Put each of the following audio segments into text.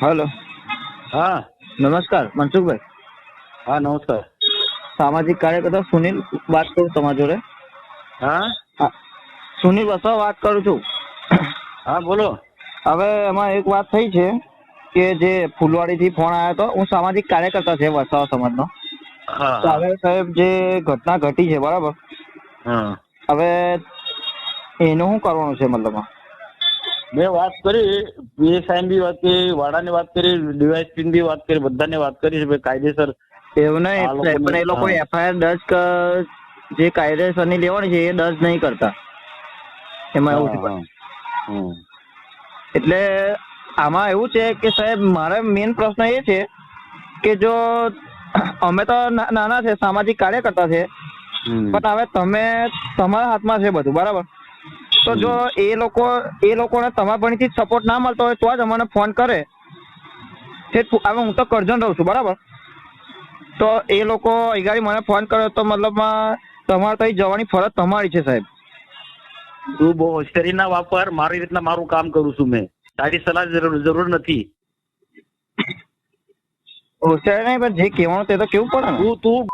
Hello. હા નમસ્કાર મનસુખભાઈ. હા નમસ્કાર. સામાજિક કાર્યકર્તા સુનિલ વાત કરું તમારા જોડે? હા? હા. સુનિલ વસાવા વાત કરું છું. હા બોલો. હવે એમાં એક વાત થઈ છે કે જે ફૂલવાડીથી ફોન આવ્યો હતો હું સામાજિક કાર્યકર્તા છે વસાવા સમાજનો. હવે સાહેબ જે ઘટના ઘટી છે બરાબર? હવે એનું શું કરવાનું છે મતલબમાં મેં વાત કરી પીએસઆઈ બી વાત કરી વાડાની વાત કરી ડીવાયસપી બી વાત કરી બધાને વાત કરી છે કાયદેસર એવું નહીં પણ એ લોકો એફઆઈઆર દર્જ જે કાયદેસરની લેવાની છે એ દર્જ નહીં કરતા. એમાં એવું છે. એટલે આમાં એવું છે કે સાહેબ મારા મેઇન પ્રશ્ન એ છે કે જો અમે તો નાના છે સામાજિક કાર્યકર્તા છે પણ હવે તમે તમારા હાથમાં છે બધું બરાબર? તો જો એ લોકો એ લોકોને તમારા ભણીથી સપોર્ટ ના મળતો હોય તો જ અમને ફોન કરે. હવે હું તો કરજણ રહું છું બરાબર? તો એ લોકો અગાડી મને ફોન કર્યો તો મતલબ તમારે ત્યાં જવાની ફરજ તમારી છે સાહેબ? તું બહુ હોશિયારી ના વાપર મારી રીતના મારું કામ કરું છું મેં. તારી સલાહ જરૂર જરૂર નથી. હોશિયારી નહીં પણ જે કહેવાનું તે તો કેવું પડે તું તું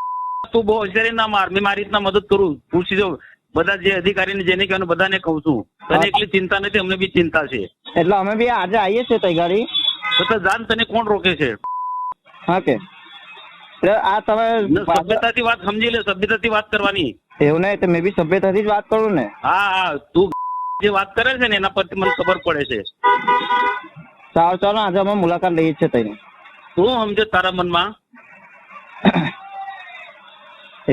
તું બહુ હોશિયારી ના માર મેં મારી રીતના મદદ કરું. પૂછી જો બધા જે અધિકારીને જેને કહેવાનું બધાને કહું છું. તને એટલી ચિંતા નથી અમને બી ચિંતા છે. એટલે અમે બી આજે આવીએ છીએ તઈ ગાડી? તો જાન તને કોણ રોકે છે? હા કે આ તમે સભ્યતાથી વાત સમજી લે સભ્યતાથી વાત કરવાની. એવું નહીં તો મેં બી સભ્યતાથી જ વાત કરું ને. હા હા તું જે વાત કરે છે ને એના પરથી મને ખબર પડે છે. સારું ચાલો આજે અમે મુલાકાત લઈએ છીએ તઈ શું સમજે તારા મનમાં.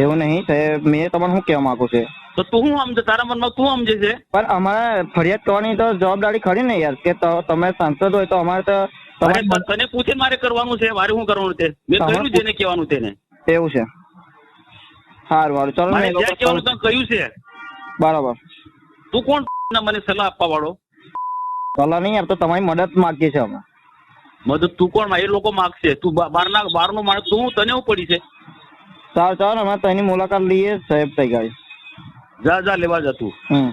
એવું નહીં સાહેબ મેં તમને શું કહેવા માંગુ છે? તો તું શું સમજે તારા મનમાં તું સમજે છે પણ અમારે ફરિયાદ કરવાની તો જવાબદારી ખરી ને યાર કે તમે સાંસદ હોય તો અમારે તો તને પૂછે મારે કરવાનું છે? મારે શું કરવાનું છે? મેં કહ્યું જેને કહેવાનું તેને એવું છે. સારું સારું ચાલો મેં કહેવાનું લોકો કહ્યું છે. બરાબર. તું કોણ મને સલાહ આપવા વાળો સલાહ નહીં યાર તો તમારી મદદ માંગીએ છે અમે. મદદ તું કોણ એ લોકો માગશે. તું બહારના બહારનો માણસ તું તને એવું પડી છે? સારું ચાલો અમે તેની મુલાકાત લઈએ સાહેબ થઈ ગાડી. જા જા લેવા જા તું હમ